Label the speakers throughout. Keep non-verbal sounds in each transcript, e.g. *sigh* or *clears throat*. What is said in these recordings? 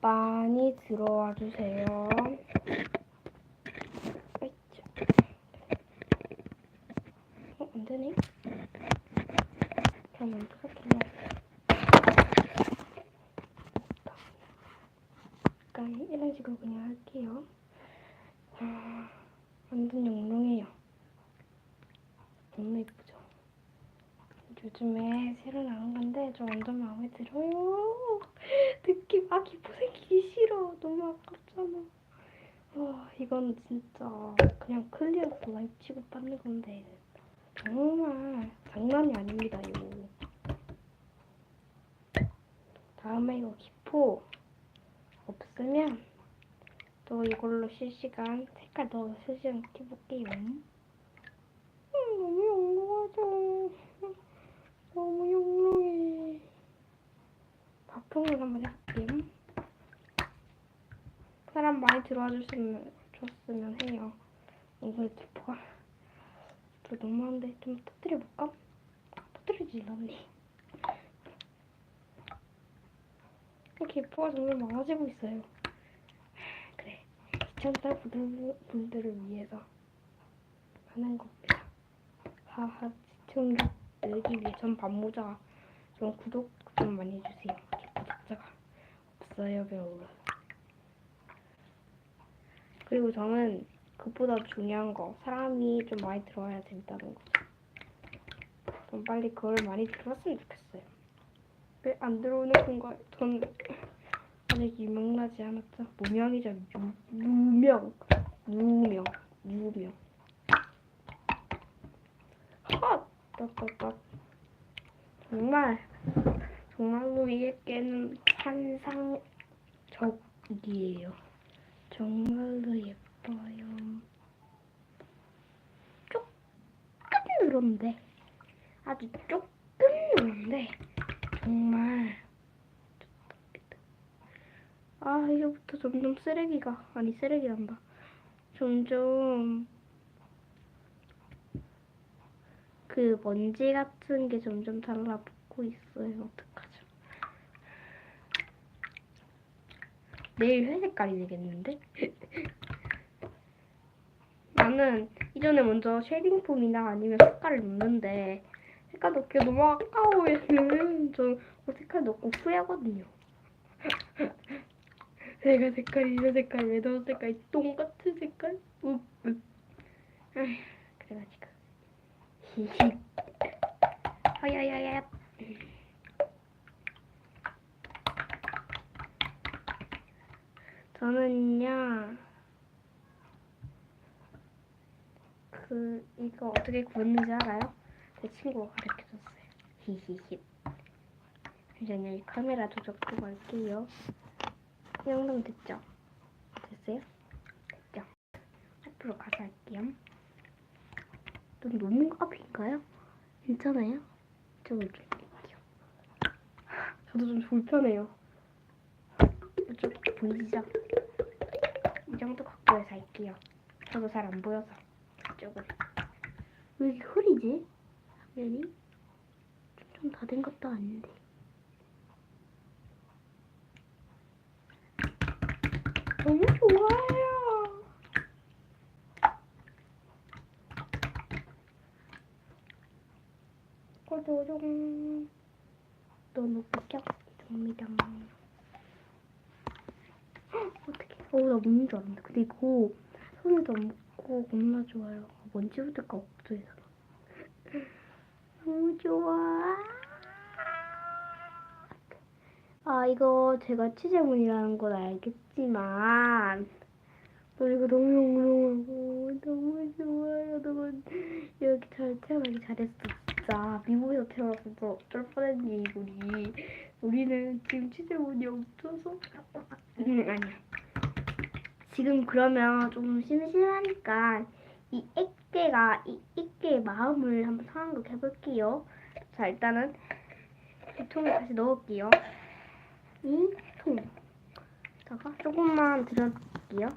Speaker 1: 많이 들어와 주세요. 어, 안 되네? 그럼 해야 약간 이런 식으로 그냥 할게요. 아, 완전 영롱해요. 너무 예쁘죠? 요즘에 새로 나온 건데 저 완전 마음에 들어요. *laughs* 느낌 아 기포 생기기 싫어. 너무 아깝잖아. 와 이건 진짜 그냥 클리어 블라이프 치고 받는 건데 정말 장난이 아닙니다 이거. 다음에 이거 기포 없으면 또 이걸로 실시간 색깔 더 실시간 해볼게요. 음, 너무 영롱하죠. 너무 영롱해. 박통을 한번 해볼게요. 사람 많이 들어와 주시면 줬으면 해요. 이거 기포가 또 너무한데 좀 터뜨려 볼까? 터뜨리지 않네. 기포가 점점 많아지고 있어요. 그래, 분들, 분들을 위해서 하는 겁니다. 하하, 시청자 늘기 위해 전 반모자 좀 구독 좀 많이 해주세요. 구독자가 없어요 별로. 그리고 저는 그보다 중요한 거 사람이 좀 많이 들어와야 된다는 거. 좀 빨리 그걸 많이 들었으면 좋겠어요. 왜 안 들어오는 건가요? 전 아직 유명하지 않았죠. 무명이죠. 유, 유명, 유명, 유명. 헛! 떡떡떡. 정말 정말로 이게 깨는 환상적이에요. 정말로 예뻐요. 조금 누런데 아주 조금 누런데 정말. 아 이제부터 점점 쓰레기가 아니 쓰레기란다. 점점 그 먼지 같은 게 점점 달라붙고 있어요. 어떡하죠? 내일 회 색깔이 되겠는데? *laughs* 나는 이전에 먼저 쉐딩 폼이나 아니면 색깔을 넣는데 색깔 넣기가 너무 아까워 얘는 저그 색깔 넣고 후회하거든요. *laughs* 내가 색깔이 이런 색깔 왜 넣은 색깔 똑같은 색깔? 욱, 욱. 아휴, 그래가지고 히히 하야야야 저는요 그 이거 어떻게 구웠는지 알아요? 제 친구가 가르쳐줬어요 히히히 잠시만요 이 카메라 조작 좀 할게요 이 정도면 됐죠? 됐어요? 됐죠? 앞으로 가서 할게요 좀 너무 앞인가요? 괜찮아요? 좀 이렇게 할게요. 저도 좀 불편해요. 이쪽 보이시죠? 이 정도 각도에서 할게요. 저도 잘 안 보여서 이쪽을. 왜 이렇게 흐리지? 화면이? 좀 다 된 것도 아닌데. 너무 좋아요. 꼬도롱 너무 웃겨입니다. 어떡해. 어나 줄 알았는데. 그리고 손에도 안 묻고 겁나 좋아요. 먼지 묻을까 걱정해서 너무 좋아. 아 이거 제가 치즈문이라는 건 알겠지만 너 이거 너무 영롱하고 너무 좋아요. 너무 이렇게 잘 태어나기 잘했어 진짜 미국에서 태어나서 어쩔 뻔했니 우리 우리는 지금 치즈문이 없어서 음 아니야. 지금 그러면 좀 심심하니까 이 액계가 이 액계의 마음을 한번 상황극 해볼게요. 자 일단은 이 통에 다시 넣을게요. 이 통에다가 조금만 들어줄게요.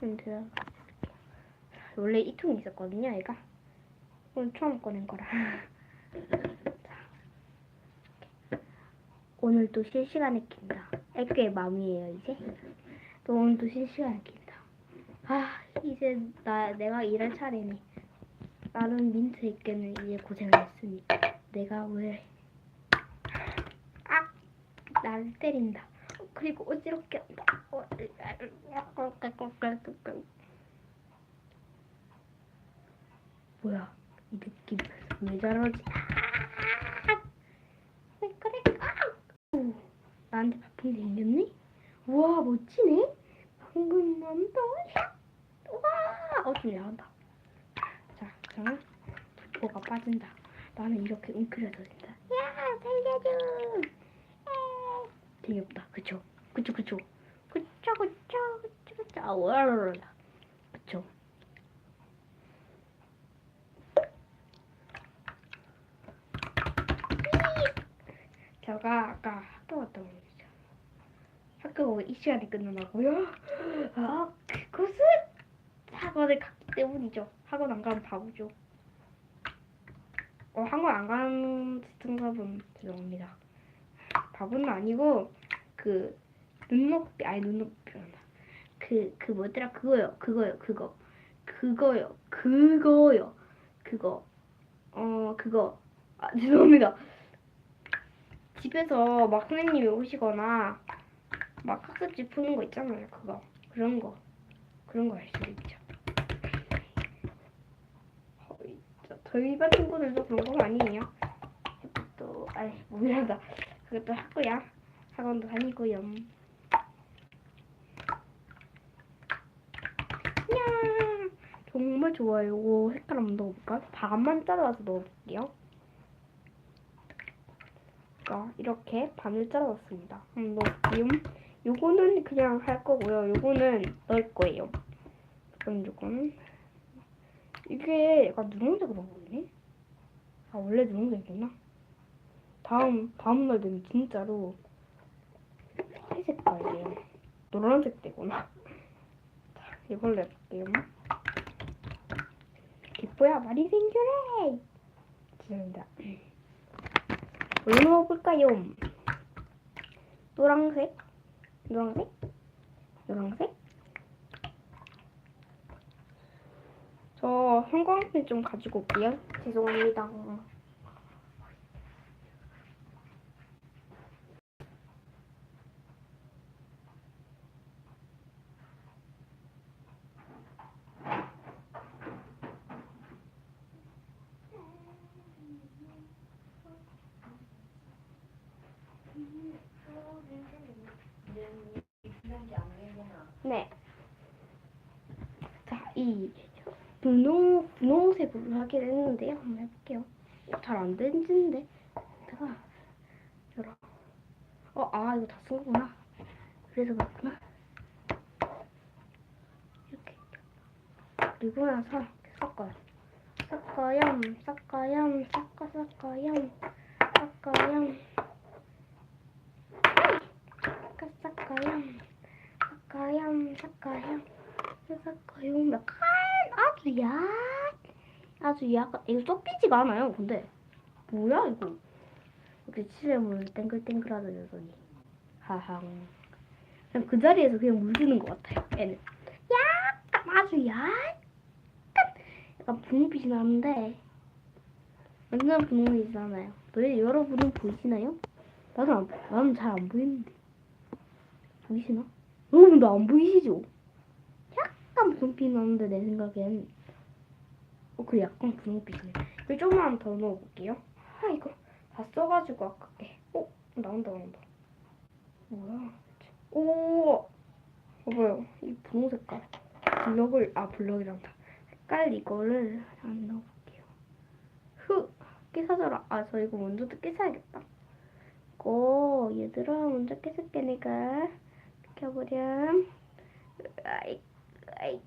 Speaker 1: 좀 들어 원래 이 통이 있었거든요 얘가 오늘 처음 꺼낸 거라 자, *laughs* 오늘도 실시간에 킨다. 애교의 마음이에요 이제. 또 오늘도 실시간에 킨다. 아 이제 나 내가 일할 차례네. 나는 민트 있게는 이제 고생을 했으니 내가 왜 아! 나를 때린다. 어, 그리고 어지럽게 한다. 어, 뭐야 이 느낌 왜 저러지? 아! 왜 그래? 아! 오, 나한테 바풍이 생겼네? 우와 멋지네? 방금 난다 와! 어, 좀 야한다. 자, 그러면 부포가 빠진다. 나는 이렇게 웅크려서 된다. 야, 살려줘! 야. 재미없다. 그쵸? 그쵸, 그쵸? 그쵸, 그쵸, 그쵸, 그쵸. 아, 와라라라. 그쵸? 제가 아까 학교 갔다 온 거죠. 학교가 이 시간에 끝나나고요? 아, 그것은 학원을 갔기 때문이죠. 학원 안 가면 바보죠. 어, 학원 안 가는 등급은 죄송합니다. 바보는 아니고 그 눈높이 아니 눈높이란다. 그그 뭐더라 그거요 그거요 그거 그거요 그거요 그거 어 그거 아 죄송합니다. 집에서 막 선생님이 오시거나 막 학습지 푸는 거 있잖아요 그거 그런 거 그런 거 할수 있죠. 어, 저- 저희 반 친구들도 그런 거 아니에요. 또 아이 뭐야다 그것도 학교야 학원도 다니고요. 야 정말 좋아요. 이거 색깔 한번 넣어볼까? 반만 잘라서 넣어볼게요. 자, 이렇게 반을 잘랐습니다. 한번 넣을게요. 요거는 그냥 할 거고요. 요거는 넣을 거예요. 그럼 요거는 이게 약간 누렁색으로 보이네? 아 원래 누렁색이구나. 다음 다음 날 되면 진짜로 회색 깔이에요. 노란색 되구나. *laughs* 자, 이걸로 해볼게요. 기뻐야 말이 생겨라. 죄송합니다. 뭘로 먹을까요? 노란색, 노란색, 노란색. 저 형광펜 좀 가지고 올게요. 죄송합니다. 네. 자, 이 분홍 분홍색으로 하기로 했는데요. 한번 해볼게요. 잘 안 되는데. 제가 열어. 어, 아 이거 다쓴 거구나. 그래서 그렇구나. 이렇게. 그리고 나서 이렇게 섞어요. 섞어요, 섞어요, 섞어, 섞어요, 섞어요. 섞어, 섞어요. 섞어요, 섞어요. 섞어요. 약간 아주 약, 아주 약간 이거 섞이지가 않아요. 근데 뭐야 이거? 이렇게 칠해물 땡글땡글하다 녀석이. 하항. 그냥 그 자리에서 그냥 물드는 것 같아요. 얘는 약간 아주 약간 약간 분홍빛이 나는데 완전 분홍이잖아요. 너희 여러분은 보이시나요? 나는 안, 나는 잘 안 보이는데 보이시나? 여러분도 안 보이시죠? 약간 분홍빛 나는데 내 생각엔 어 그래 약간 분홍빛이네. 이거 조금만 더 넣어볼게요. 아 이거 다 써가지고 아깝게. 어 나온다 나온다. 뭐야? 오, 어, 봐요. 이 분홍 색깔. 블럭을, 아, 블럭이란다. 색깔 이거를 안 넣어볼게요. 후, 깨사져라. 아, 저 이거 먼저 깨사야겠다. 이거, 얘들아, 먼저 깨줄게, 내가. 켜버렴. 아이, 아이.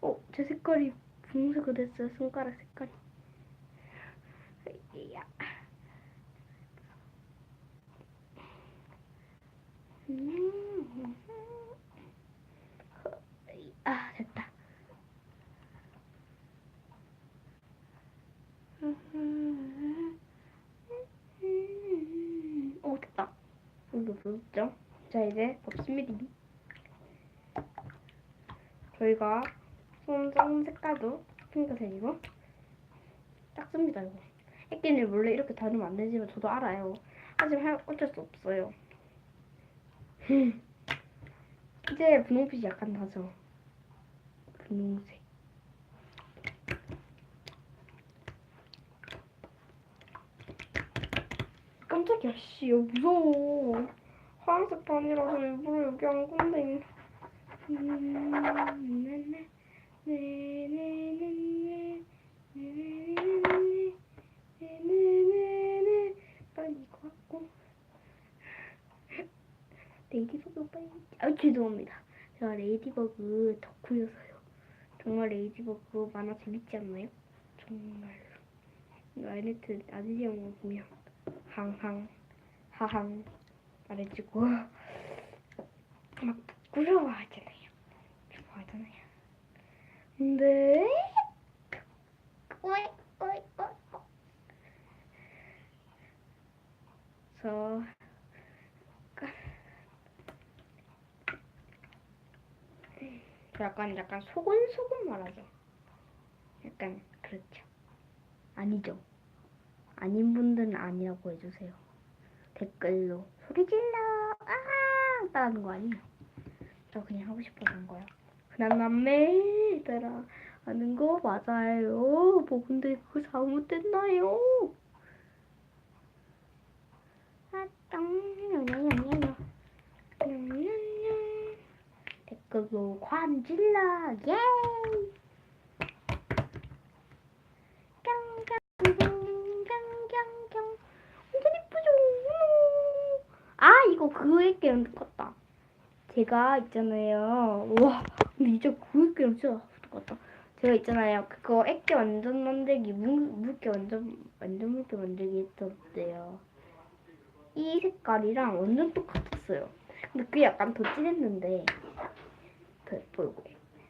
Speaker 1: 어, 제 색깔이 분홍색으로 됐어요. 손가락 색깔이. 야. 음. 아 됐다. 오 됐다. 정도 보였죠? 자 이제 덮습니다. 저희가 손, 손 색깔도 핑크색이고 작습니다 이거. 액기를 원래 이렇게 다루면 안 되지만 저도 알아요. 하지만 할- 어쩔 수 없어요. 이제 분홍빛이 약간 나죠. 분홍색. 깜짝이야, 씨, 야, 무서워. 파란색 반이라서 일부러 여기 한 건데. 음. 빨리 이거 갖고. 레이디버그 빨리. 아, 죄송합니다. 제가 레이디버그 덕후여서요. 정말 레이디버그 만화 재밌지 않나요? 정말로. 라이네트 아저씨 영화 보면 항항 하항 말해주고 *laughs* 막 부끄러워하잖아요. 좋아하잖아요. 근데 어이 어이 어이 저 저 약간 약간 소곤소곤 말하죠. 약간 그렇죠. 아니죠. 아닌 분들은 아니라고 해주세요. 댓글로 소리 질러 아 따라하는 거 아니에요. 저 그냥 하고 싶어서 한 거야. 그냥 남매 따라 하는 거 맞아요. 뭐 근데 그거 잘못됐나요? 아땅 냐냐냐냐 냐냐냐 댓글로 관 질러 예 깡깡깡깡깡 완전 이쁘죠? 아 이거 그거에게랑 똑같다. 제가 있잖아요. 와 근데 진짜 그거에게랑 진짜 똑같다. 제가 있잖아요. 그거 액게 완전 만들기 물, 물게 완전 완전 물게 만들기 했었대요. 이 색깔이랑 완전 똑같았어요. 근데 그게 약간 더 진했는데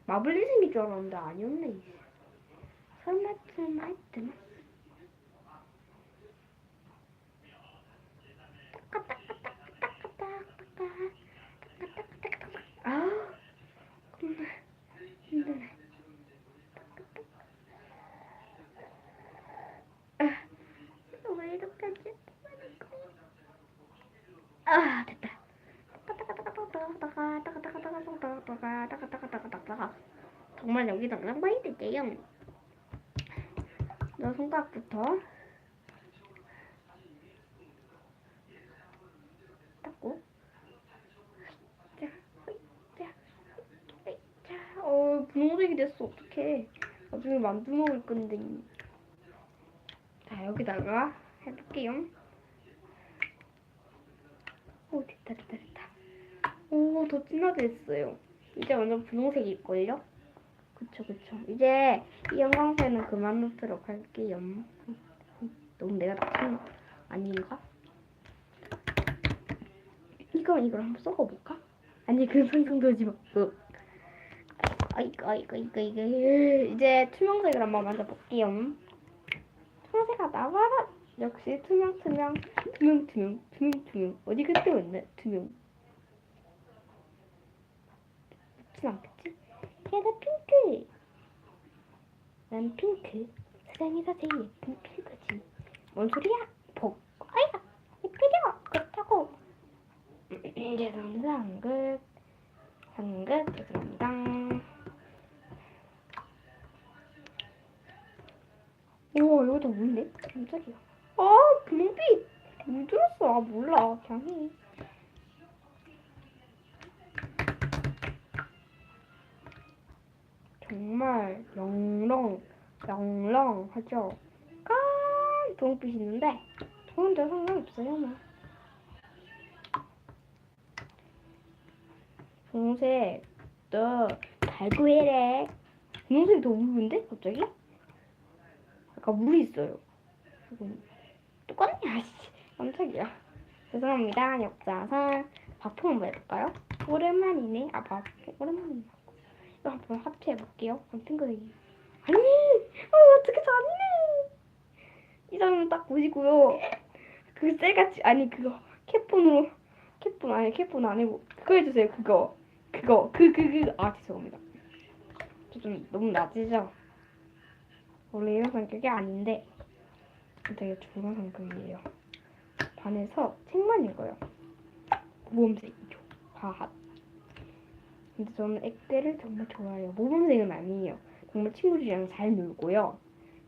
Speaker 1: 마블링 생긴 줄 알았는데 아니었네. 설마 설마 했더니 아. 아. 정말 여기다 그냥 많이 될게요. 너 손가락부터 닦고 어 분홍색이 됐어 어떡해 나중에 만두 먹을 건데 자 여기다가 해볼게요 오 됐다 됐다 됐다 오 더 진하됐어요 이제 완전 분홍색일걸요? 그쵸 그쵸 이제 이 형광펜은 그만 놓도록 할게요 너무 내가 거 아닌가? 이거랑 이걸 한번 섞어볼까? 아니 그 하지 마. 어. 아이고 아이고 이거 이거 이제 투명색을 한번 만져볼게요. 투명색아 나와라. 역시 투명 투명 투명 투명 투명 투명 어디 그때 왔네 투명. 그렇진 않겠지? 얘가 핑크. 난 핑크. 세상에서 제일 예쁜 핑크지. 뭔 소리야? 복. 아야 예쁘죠? 그렇다고. *clears throat* 죄송합니다. 한글. 한글. 죄송합니다. 우와, 이거 다 뭔데? 깜짝이야. 아, 분홍빛! 물들었어. 아, 몰라. 그냥 해. 정말 영롱, 영롱 하죠? 깐 분홍빛이 있는데, 저는데 상관없어요, 뭐. 분홍색 너 달고 해래 분홍색이 더 우는데 갑자기? 약간 물이 있어요 똑같네 아씨 깜짝이야 죄송합니다 역자선 바풍 한번 해볼까요? 오랜만이네 아 바풍 오랜만이네 한번 합체해볼게요. 핑크색이. 아니! 어 어떻게 아니네 이 장면 딱 보시고요. 그 셀같이 아니 그거. 캡폰으로 캡분 아니 캡분 아니고 그거 해주세요 그거. 그거. 그 그 그. 아 죄송합니다. 저 좀 너무 낮이죠 원래 이런 성격이 아닌데. 되게 좋은 성격이에요. 반에서 책만 읽어요. 모범생이죠 하하 근데 저는 액대를 정말 좋아해요 모범생은 아니에요 정말 친구들이랑 잘 놀고요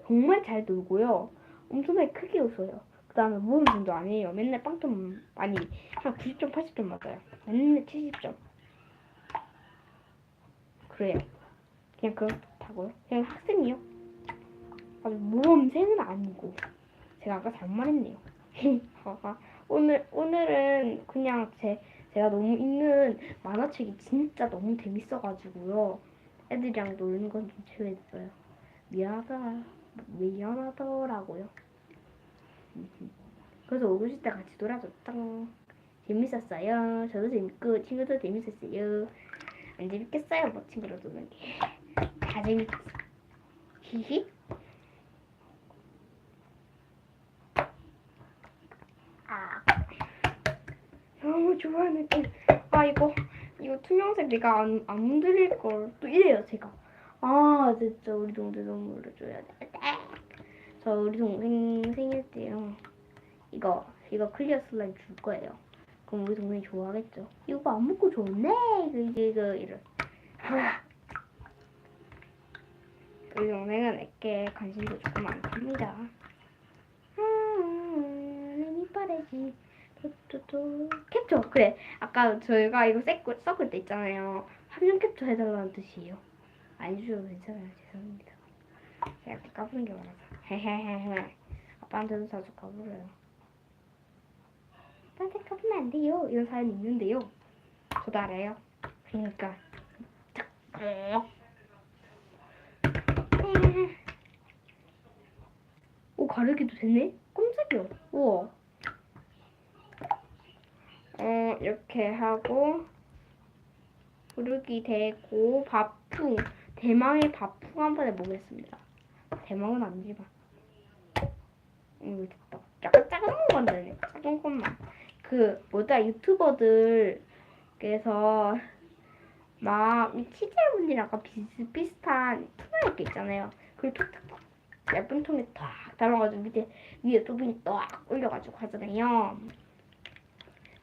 Speaker 1: 정말 잘 놀고요 엄청나게 크게 웃어요 그 다음에 모범생도 아니에요 맨날 빵점 많이 한 90점, 80점 맞아요. 맨날 70점. 그래요. 그냥 그렇다고요. 그냥 학생이요. 아주 모범생은 아니고. 제가 아까 잘말했네요. *laughs* 오늘 오늘은 그냥 제 제가 너무 읽는 만화책이 진짜 너무 재밌어가지고요. 애들이랑 노는 건 좀 제외했어요. 미안하다, 미안하더라고요. 그래서 오고 때 같이 놀아줬다. 재밌었어요. 저도 재밌고 친구도 재밌었어요. 안 재밌겠어요? 뭐 친구랑 노는 게. 다 재밌었어. 히히. 아. 너무 좋아하는 게. 아 이거 이거 투명색 내가 안, 안 문드릴 걸. 또 이래요 제가. 아 진짜 우리 동생 선물을 줘야 돼. 저 우리 동생 생일 때요. 이거 이거 클리어 슬라임 줄 거예요. 그럼 우리 동생이 좋아하겠죠. 이거 안 먹고 좋네. 이거 이거 이런. 우리 동생은 내게 관심도 조금 많답니다. 음, 이빨이지. 도도도 캡처 그래. 아까 저희가 이거 섞을, 섞을 때 있잖아요. 화면 캡처 해달라는 뜻이에요. 안 주셔도 괜찮아요. 죄송합니다. 제가 까부는 게 많아서. 헤헤헤헤. 아빠한테도 자주 까불어요. 아빠한테 까부면 안 돼요. 이런 사연이 있는데요. 저도 알아요. 그러니까. 오 가르기도 되네? 깜짝이야. 우와. 어 이렇게 하고 부르기 되고 밥풍 대망의 밥풍 한번 해보겠습니다. 대망은 아니지만. 음, 됐다. 약간 작은 건데, 작은 것만. 그, 뭐다, 유튜버들께서, 막, 이 치즈문이랑 약간 비슷비슷한 투명할 게 있잖아요. 그걸 톡톡톡, 예쁜 통에 탁 담아가지고 밑에, 위에 토핑 딱 올려가지고 하잖아요.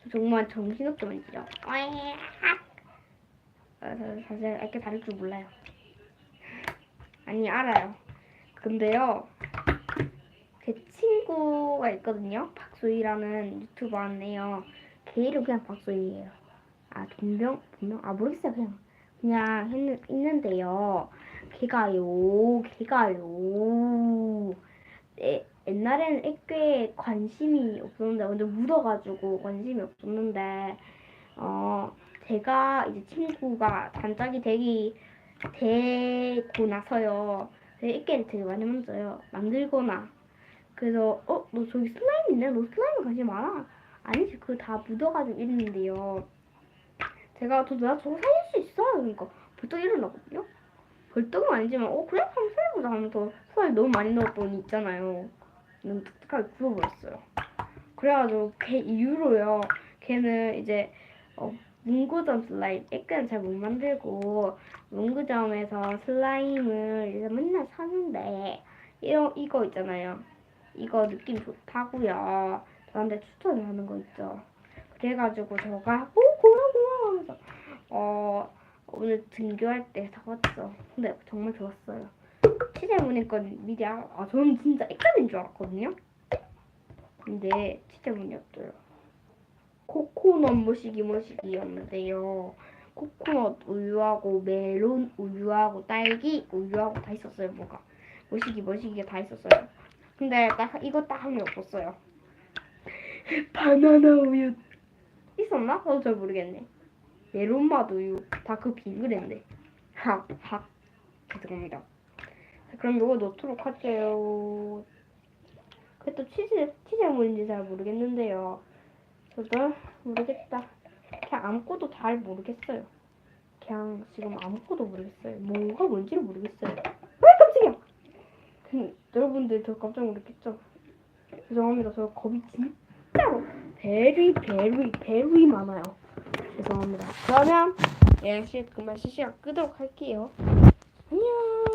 Speaker 1: 저 정말 정신없게 만지죠. 아, 저 사실 이렇게 다를 줄 몰라요. 아니, 알아요. 근데요, 제 친구가 있거든요. 박소희라는 유튜버인데요. 걔 이름 그냥 박소희예요. 아 동병 분명 아 모르겠어요 그냥 그냥 했는, 있는데요. 걔가요, 걔가요. 에, 옛날에는 액괴에 관심이 없었는데 완전 묻어가지고 관심이 없었는데 어 제가 이제 친구가 단짝이 되기 되고 나서요. 제 액괴를 되게 많이 만져요. 만들거나. 그래서 어 너 저기 슬라임 있네? 너 슬라임 관심 많아? 아니지 그거 다 묻어가지고 이랬는데요. 제가 저나 저거 살릴 수 있어? 그러니까 벌떡 일어나거든요? 벌떡은 아니지만 어 그래? 한번 살려보자 하면서 수알 너무 많이 넣었더니 있잖아요 눈 탁탁하게 구워버렸어요 그래가지고 걔 이후로요 걔는 이제 어 문구점 슬라임 애끈 잘못 만들고 문구점에서 슬라임을 이제 맨날 사는데 이거 이거 있잖아요 이거 느낌 좋다고요. 저한테 추천을 하는 거 있죠. 그래가지고 저가 오 고마워 고마워 하면서 어 오늘 등교할 때 사왔죠. 근데 정말 좋았어요. 치즈무늬 건 미리 아, 아 저는 진짜 액자인 줄 알았거든요. 근데 치즈무늬였어요. 코코넛 모시기 모시기였는데요. 코코넛 우유하고 멜론 우유하고 딸기 우유하고 다 있었어요 뭐가 모시기 모시기가 다 있었어요. 근데 딱 이거 딱한게 없었어요. *laughs* 바나나 우유 있었나? 저도 잘 모르겠네. 메론맛 우유 다그 비그랬네. 학학 죄송합니다. 자, 그럼 이거 넣도록 할게요. 그또 치즈 치즈 뭔지 잘 모르겠는데요. 저도 모르겠다. 그냥 아무것도 잘 모르겠어요. 그냥 지금 아무것도 모르겠어요. 뭐가 뭔지를 모르겠어요. 왜 깜짝이야! 그, 여러분들 저 깜짝 놀랐겠죠? 죄송합니다. 저 겁이 진짜로 베리 베리 베리 많아요. 죄송합니다. 그러면 예, 시 그만 실시간 끄도록 할게요. 안녕.